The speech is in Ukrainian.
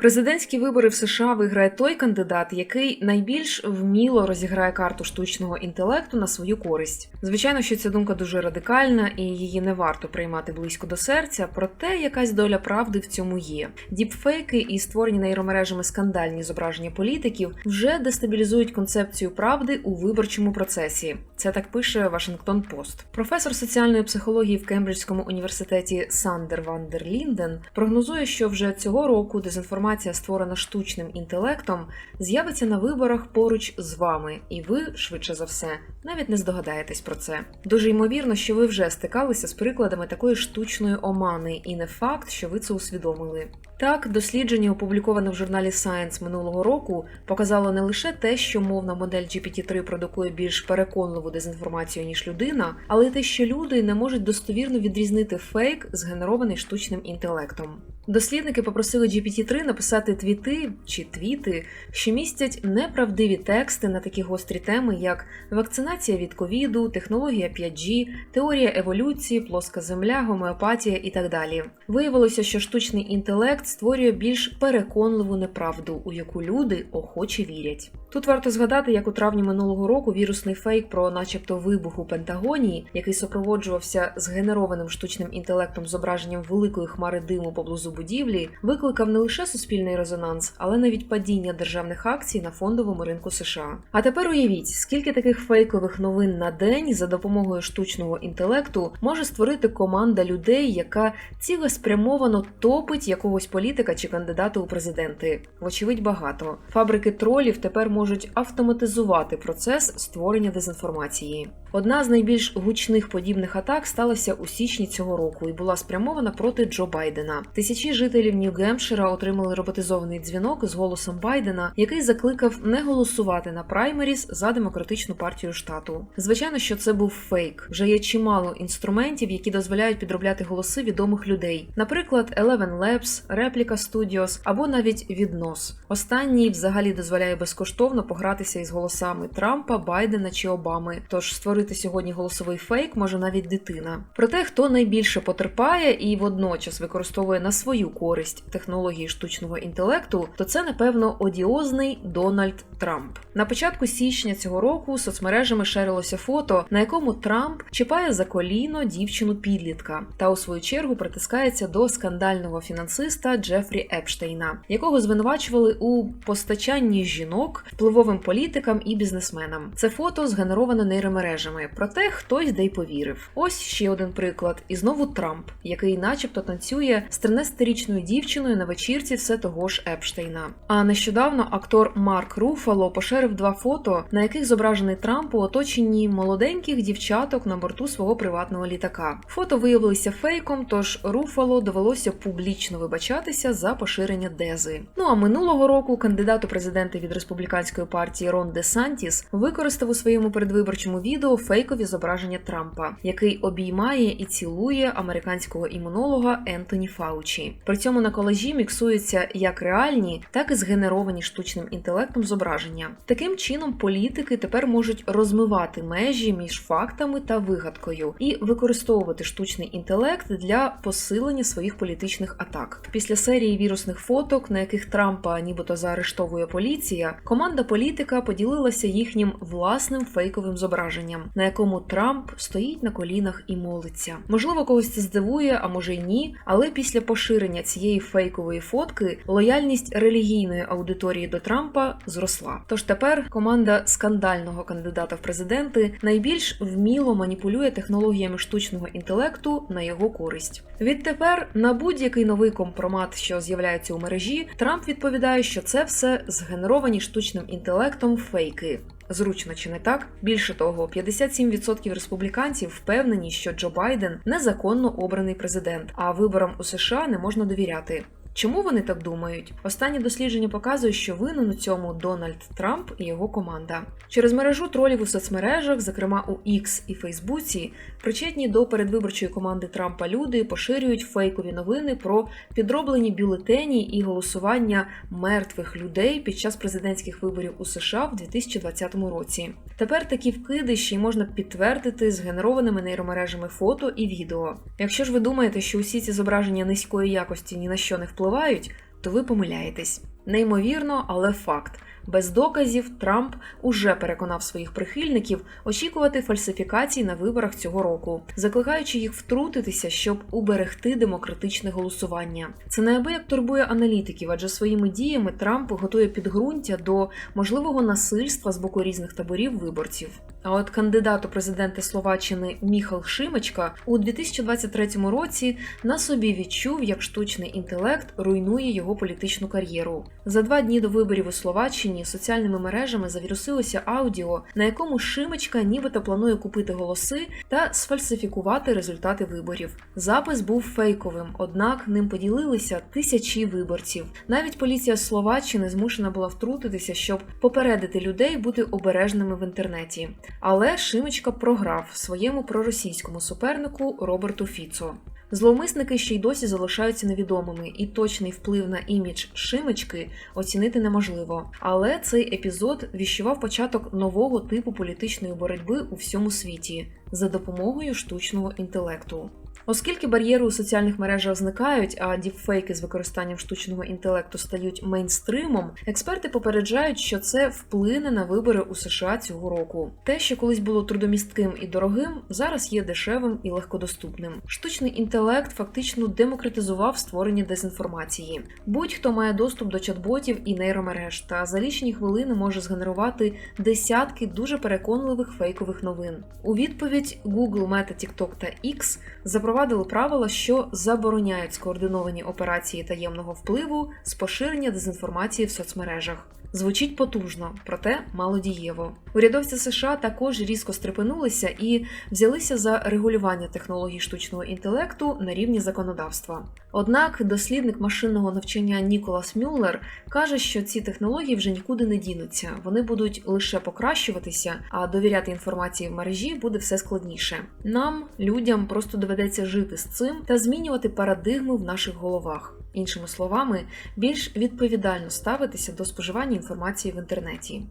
Президентські вибори в США виграє той кандидат, який найбільш вміло розіграє карту штучного інтелекту на свою користь. Звичайно, що ця думка дуже радикальна і її не варто приймати близько до серця, проте якась доля правди в цьому є. Діпфейки і створені нейромережами скандальні зображення політиків вже дестабілізують концепцію правди у виборчому процесі. Це так пише Вашингтон Пост. Професор соціальної психології в Кембриджському університеті Сандер Вандер Лінден прогнозує, що вже цього року дезінформація, створена штучним інтелектом, з'явиться на виборах поруч з вами, і ви, швидше за все, навіть не здогадаєтесь про це. Дуже ймовірно, що ви вже стикалися з прикладами такої штучної омани, і не факт, що ви це усвідомили. Так, дослідження, опубліковане в журналі Science минулого року, показало не лише те, що мовна модель GPT-3 продукує більш переконливу дезінформацію ніж людина, але й те, що люди не можуть достовірно відрізнити фейк, згенерований штучним інтелектом. Дослідники попросили GPT-3 написати твіти чи твіти, що містять неправдиві тексти на такі гострі теми, як вакцинація від ковіду, технологія 5G, теорія еволюції, плоска земля, гомеопатія і так далі. Виявилося, що штучний інтелект створює більш переконливу неправду, у яку люди охоче вірять. Тут варто згадати, як у травні минулого року вірусний фейк про, начебто, вибух у Пентагоні, який супроводжувався згенерованим штучним інтелектом зображенням великої хмари диму поблизу будівлі, викликав не лише суспільний резонанс, але навіть падіння державних акцій на фондовому ринку США. А тепер уявіть, скільки таких фейкових новин на день за допомогою штучного інтелекту може створити команда людей, яка цілеспрямовано топить якогось політика чи кандидата у президенти. Вочевидь, багато фабрики тролів тепер можуть автоматизувати процес створення дезінформації. Одна з найбільш гучних подібних атак сталася у січні цього року і була спрямована проти Джо Байдена. Тисячі жителів Нью-Гемпшира отримали роботизований дзвінок з голосом Байдена, який закликав не голосувати на праймеріс за демократичну партію штату. Звичайно, що це був фейк. Вже є чимало інструментів, які дозволяють підробляти голоси відомих людей, наприклад, Eleven Labs, Replica Studios або навіть віднос. Останній взагалі дозволяє безкоштовно погратися із голосами Трампа, Байдена чи Обами. Тож створити сьогодні голосовий фейк може навіть дитина. Проте, хто найбільше потерпає і водночас використовує на свою користь технології штучного інтелекту, то це напевно одіозний Дональд Трамп. На початку січня цього року соцмережами шерилося фото, на якому Трамп чіпає за коліно дівчину підлітка та у свою чергу притискається до скандального фінансиста Джефрі Епштейна, якого звинувачували у постачанні жінок впливовим політикам і бізнесменам. Це фото згенероване нейромережами, проте хтось де й повірив. Ось ще один приклад, і знову Трамп, який, начебто, танцює з 13-річною дівчиною на вечірці все того ж Епштейна. А нещодавно актор Марк Руфало поширив два фото, на яких зображений Трамп у оточенні молоденьких дівчаток на борту свого приватного літака. Фото виявилися фейком, тож Руфало довелося публічно вибачатися за поширення дези. Ну а минулого року кандидат у президенти від республіканської партії Рон Де Сантіс використав у своєму передвиборчому відео фейкові зображення Трампа, який обіймає і цілує американського імунолога Ентоні Фаучі. При цьому на колажі міксуються як реальні, так і згенеровані штучним інтелектом зображення. Таким чином, політики тепер можуть розмивати межі між фактами та вигадкою і використовувати штучний інтелект для посилення своїх політичних атак. Після серії вірусних фоток, на яких Трампа нібито заарештовує поліція, команда політика поділилася їхнім власним фейковим зображенням, на якому Трамп стоїть на колінах і молиться. Можливо, когось це здивує, а може й ні. Але після поширення цієї фейкової фотки лояльність релігійної аудиторії до Трампа зросла. Тож тепер команда скандального кандидата в президенти найбільш вміло маніпулює технологіями штучного інтелекту на його користь. Відтепер на будь-який новий компромат, що з'являється у мережі, Трамп відповідає, що це все згенеровані штучним інтелектом фейки. Зручно чи не так? Більше того, 57% республіканців впевнені, що Джо Байден незаконно обраний президент, а виборам у США не можна довіряти. Чому вони так думають? Останні дослідження показують, що винен у цьому Дональд Трамп і його команда. Через мережу тролів у соцмережах, зокрема у X і Фейсбуці, причетні до передвиборчої команди Трампа люди поширюють фейкові новини про підроблені бюлетені і голосування мертвих людей під час президентських виборів у США в 2020 році. Тепер такі вкиди ще й можна підтвердити згенерованими нейромережами фото і відео. Якщо ж ви думаєте, що усі ці зображення низької якості ні на що не впливають, то ви помиляєтесь. Неймовірно, але факт. Без доказів Трамп уже переконав своїх прихильників очікувати фальсифікацій на виборах цього року, закликаючи їх втрутитися, щоб уберегти демократичне голосування. Це неабияк турбує аналітиків, адже своїми діями Трамп готує підґрунтя до можливого насильства з боку різних таборів виборців. А от кандидат у президенти Словаччини Міхал Шимечка у 2023 році на собі відчув, як штучний інтелект руйнує його політичну кар'єру. За два дні до виборів у Словаччині соціальними мережами завірусилося аудіо, на якому Шимечка нібито планує купити голоси та сфальсифікувати результати виборів. Запис був фейковим, однак ним поділилися тисячі виборців. Навіть поліція Словаччини змушена була втрутитися, щоб попередити людей бути обережними в інтернеті. Але шимочка програв своєму проросійському супернику Роберту Фіцо. Зловмисники ще й досі залишаються невідомими, і точний вплив на імідж Шимички оцінити неможливо. Але цей епізод віщував початок нового типу політичної боротьби у всьому світі за допомогою штучного інтелекту. Оскільки бар'єри у соціальних мережах зникають, а діпфейки з використанням штучного інтелекту стають мейнстримом, експерти попереджають, що це вплине на вибори у США цього року. Те, що колись було трудомістким і дорогим, зараз є дешевим і легкодоступним. Штучний інтелект фактично демократизував створення дезінформації. Будь-хто має доступ до чат-ботів і нейромереж, та за лічені хвилини може згенерувати десятки дуже переконливих фейкових новин. У відповідь Google, Meta, TikTok та X запровадили правила, що забороняють скоординовані операції таємного впливу з поширення дезінформації в соцмережах. Звучить потужно, проте малодієво. Урядовці США також різко стрепенулися і взялися за регулювання технологій штучного інтелекту на рівні законодавства. Однак дослідник машинного навчання Ніколас Мюллер каже, що ці технології вже нікуди не дінуться, вони будуть лише покращуватися, а довіряти інформації в мережі буде все складніше. Нам, людям, просто доведеться жити з цим та змінювати парадигми в наших головах. Іншими словами, більш відповідально ставитися до споживання інформації в інтернеті.